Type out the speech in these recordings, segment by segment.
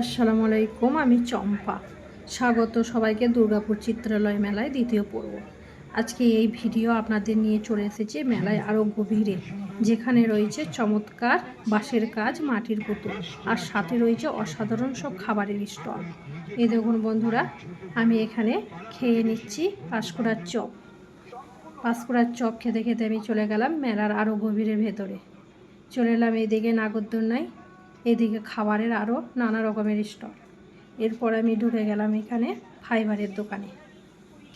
আসসালামু আলাইকুম, আমি চম্পা। স্বাগত সবাইকে দুর্গাপুর চিত্রালয় মেলায় দ্বিতীয় পর্ব। আজকে এই ভিডিও আপনাদের নিয়ে চলে এসেছে মেলায় আরও গভীরে, যেখানে রয়েছে চমৎকার বাঁশের কাজ, মাটির পুতুল, আর সাথে রয়েছে অসাধারণ সব খাবারের স্টল। এই দেখুন বন্ধুরা, আমি এখানে খেয়ে নিচ্ছি পাঁশকুড়ার চপ। পাঁশকুড়ার চপ খেতে খেতে আমি চলে গেলাম মেলার আরও গভীরের ভেতরে। চলে এলাম এইদিকে নাগরদোলনায় এদিকে খাবারের আরও নানা রকমের স্টল। এরপর আমি ঢুকে গেলাম এখানে ফাইবারের দোকানে।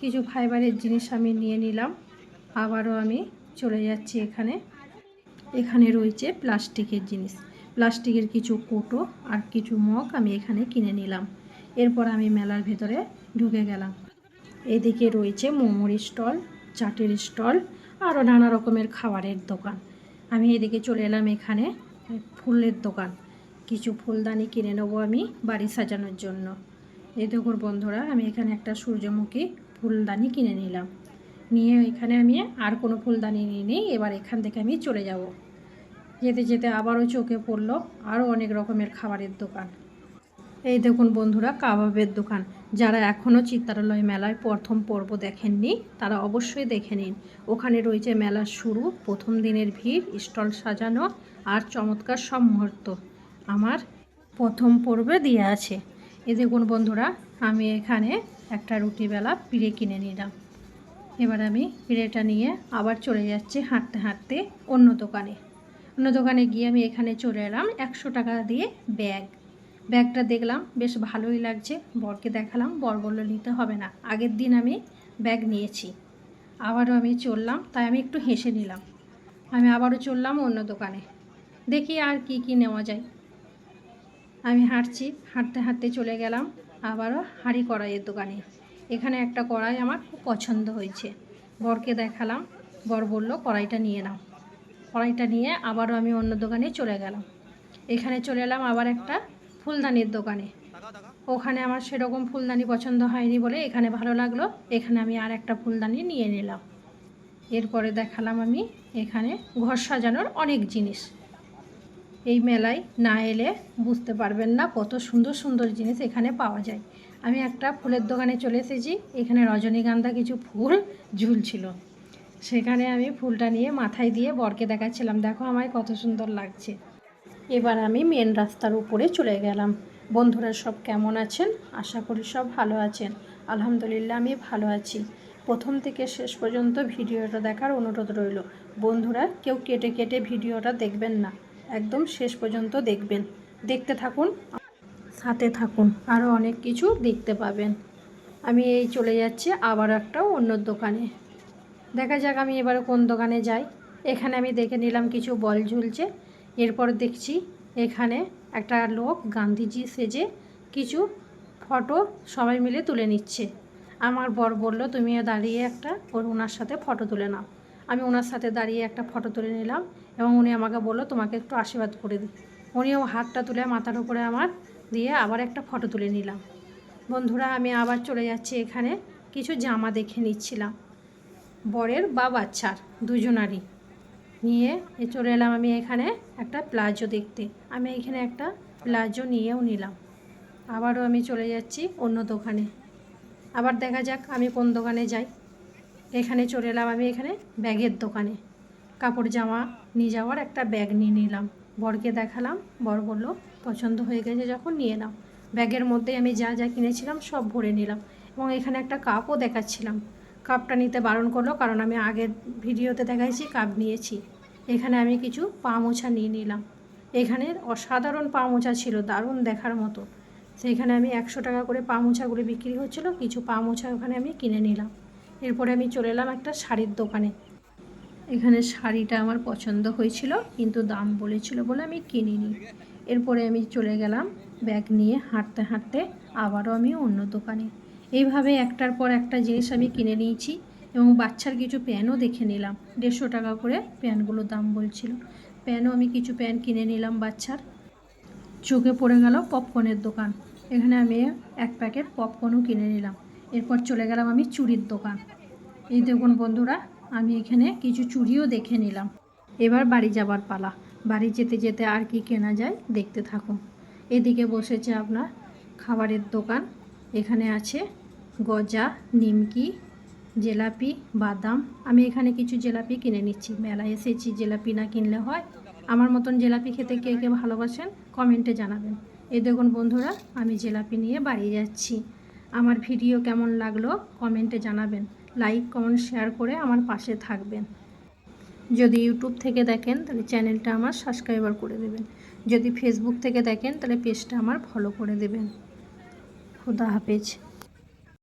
কিছু ফাইবারের জিনিস আমি নিয়ে নিলাম। আবারও আমি চলে যাচ্ছি এখানে। এখানে রয়েছে প্লাস্টিকের জিনিস। প্লাস্টিকের কিছু কোটো আর কিছু মগ আমি এখানে কিনে নিলাম। এরপর আমি মেলার ভেতরে ঢুকে গেলাম। এদিকে রয়েছে মোমোর স্টল, চাটের স্টল, আরও নানা রকমের খাবারের দোকান। আমি এদিকে চলে এলাম এখানে ফুলের দোকান। কিছু ফুলদানি কিনে নেব আমি বাড়ি সাজানোর জন্য। এই দেখুন বন্ধুরা, আমি এখানে একটা সূর্যমুখী ফুলদানি কিনে নিলাম। নিয়ে এখানে আমি আর কোনো ফুলদানি নিয়ে নিই, এবার এখান থেকে আমি চলে যাব। যেতে যেতে আবারও চোখে পড়ল আরও অনেক রকমের খাবারের দোকান। এই দেখুন বন্ধুরা, কাবাবের দোকান। যারা এখনও চিত্রালয় মেলায় প্রথম পর্ব দেখেননি, তারা অবশ্যই দেখে নিন। ওখানে রয়েছে মেলার শুরু, প্রথম দিনের ভিড়, স্টল সাজানো আর চমৎকার সব মুহূর্ত। আমার প্রথম পর্বে দিয়ে আছে। এ দেখুন বন্ধুরা, আমি এখানে একটা রুটিবেলা পিড়ে কিনে নিলাম। এবার আমি পিড়েটা নিয়ে আবার চলে যাচ্ছি হাঁটতে হাঁটতে অন্য দোকানে। অন্য দোকানে গিয়ে আমি এখানে চলে এলাম একশো টাকা দিয়ে ব্যাগ। ব্যাগটা দেখলাম, বেশ ভালোই লাগছে। বরকে দেখালাম, বর বলল, নিতে হবে না, আগের দিন আমি ব্যাগ নিয়েছি। আবারও আমি চললাম, তাই আমি একটু হেসে নিলাম। আমি আবারও চললাম অন্য দোকানে। দেখি আর কি কি নেওয়া যায়। আমি হাঁটছি, হাঁটতে হাঁটতে চলে গেলাম আবারও হাঁড়ি কড়াইয়ের দোকানে। এখানে একটা কড়াই আমার খুব পছন্দ হয়েছে। বরকে দেখালাম, বর বলল, কড়াইটা নিয়ে নাও। কড়াইটা নিয়ে আবারও আমি অন্য দোকানে চলে গেলাম। এখানে চলে এলাম আবার একটা ফুলদানির দোকানে। ওখানে আমার সেরকম ফুলদানি পছন্দ হয়নি বলে এখানে ভালো লাগল। এখানে আমি আর একটা ফুলদানি নিয়ে নিলাম। এরপরে দেখালাম আমি এখানে ঘর সাজানোর অনেক জিনিস। এই মেলায় না এলে বুঝতে পারবেন না কত সুন্দর সুন্দর জিনিস এখানে পাওয়া যায়। আমি একটা ফুলের দোকানে চলে এসেছি, এখানে রজনীগন্ধা কিছু ফুল ঝুলছিল। সেখানে আমি ফুলটা নিয়ে মাথায় দিয়ে বরকে দেখাচ্ছিলাম, দেখো আমায় কত সুন্দর লাগছে। এবার আমি মেন রাস্তার উপরে চলে গেলাম। বন্ধুরা সব কেমন আছেন? আশা করি সব ভালো আছেন। আলহামদুলিল্লাহ আমি ভালো আছি। প্রথম থেকে শেষ পর্যন্ত ভিডিওটা দেখার অনুরোধ রইল। বন্ধুরা কেউ কেটে কেটে ভিডিওটা দেখবেন না। একদম শেষ পর্যন্ত দেখবেন। দেখতে থাকুন। সাথে থাকুন। আরও অনেক কিছু দেখতে পাবেন। আমি এই চলে যাচ্ছি আবার একটা অন্য দোকানে। দেখা যাক আমি এবারে কোন দোকানে যাই। এখানে আমি দেখে নিলাম কিছু বল ঝুলছে। এরপর দেখছি এখানে একটা লোক গান্ধীজি সেজে কিছু ফটো সবাই মিলে তুলে নিচ্ছে। আমার বর বলল, তুমিও দাঁড়িয়ে একটা, ওর ওনার সাথে ফটো তুলে নাও। আমি ওনার সাথে দাঁড়িয়ে একটা ফটো তুলে নিলাম। এবং উনি আমাকে বলল, তোমাকে একটু আশীর্বাদ করে দিই। উনিও হাতটা তুলে মাথার উপরে আমার দিয়ে আবার একটা ফটো তুলে নিলাম। বন্ধুরা, আমি আবার চলে যাচ্ছি এখানে। কিছু জামা দেখে নিচ্ছিলাম। বরের বা বাচ্চার, দুজনারই। নিয়ে চলে এলাম আমি এখানে একটা প্লাজো দেখতে। আমি এখানে একটা প্লাজো নিয়েও নিলাম। আবারও আমি চলে যাচ্ছি অন্য দোকানে। আবার দেখা যাক আমি কোন দোকানে যাই। এখানে চলে এলাম আমি এখানে ব্যাগের দোকানে। কাপড় জামা নিয়ে যাওয়ার একটা ব্যাগ নিয়ে নিলাম। বরকে দেখালাম। বর বলল, পছন্দ হয়ে গেছে যখন, নিয়ে নাও। ব্যাগের মধ্যে আমি যা যা কিনেছিলাম সব ভরে নিলাম এবং এখানে একটা কাপও দেখাচ্ছিলাম। কাপটা নিতে বারণ করল কারণ আমি আগের ভিডিওতে দেখাইছি কাপ নিয়েছি। এখানে আমি কিছু পা মোছা নিয়ে নিলাম। এখানে অসাধারণ পা মোছা ছিল, দারুণ দেখার মতো। সেইখানে আমি একশো টাকা করে পা মোছাগুলি বিক্রি হচ্ছিল, কিছু পা মোছা ওখানে আমি কিনে নিলাম। এরপরে আমি চলে এলাম একটা শাড়ির দোকানে। এখানে শাড়িটা আমার পছন্দ হয়েছিল, কিন্তু দাম বলেছিল বলে আমি কিনিনি। এরপরে আমি চলে গেলাম ব্যাগ নিয়ে হাঁটতে হাঁটতে আবারও আমি অন্য দোকানে। এইভাবে একটার পর একটা জিনিস আমি কিনে নিয়েছি এবং বাচ্চার কিছু প্যানও দেখে নিলাম। দেড়শো টাকা করে প্যানগুলোর দাম বলছিল। প্যানও আমি কিছু প্যান কিনে নিলাম বাচ্চার। চোখে পড়ে গেল পপকর্নের দোকান। এখানে আমি এক প্যাকেট পপকর্নও কিনে নিলাম। এরপর চলে গেলাম আমি চুড়ির দোকান। এই দেখুন বন্ধুরা আমি এখানে কিছু চুড়িও দেখে নিলাম। এবার বাড়ি যাবার পালা। বাড়ি যেতে যেতে আর কি কেনা যায় দেখতে থাকুন। এদিকে বসেছে আপনার খাবারের দোকান। এখানে আছে গজা, নিমকি, জেলাপি, বাদাম। আমি এখানে কিছু জেলাপি কিনে নিচ্ছি। মেলায় এসেছি, জেলাপি না কিনলে হয়। আমার মতন জেলাপি খেতে কে কে ভালোবাসেন কমেন্টে জানাবেন। এই দেখুন বন্ধুরা, আমি জেলাপি নিয়ে বাড়ি যাচ্ছি। আমার ভিডিও কেমন লাগল কমেন্টে জানাবেন। লাইক, কমেন্ট, শেয়ার করে আমার পাশে থাকবেন। যদি ইউটিউব থেকে দেখেন, তাহলে চ্যানেলটা আমার সাবস্ক্রাইবার করে দেবেন। যদি ফেসবুক থেকে দেখেন, তাহলে পেজটা আমার ফলো করে দেবেন। খুদা হাফেজ।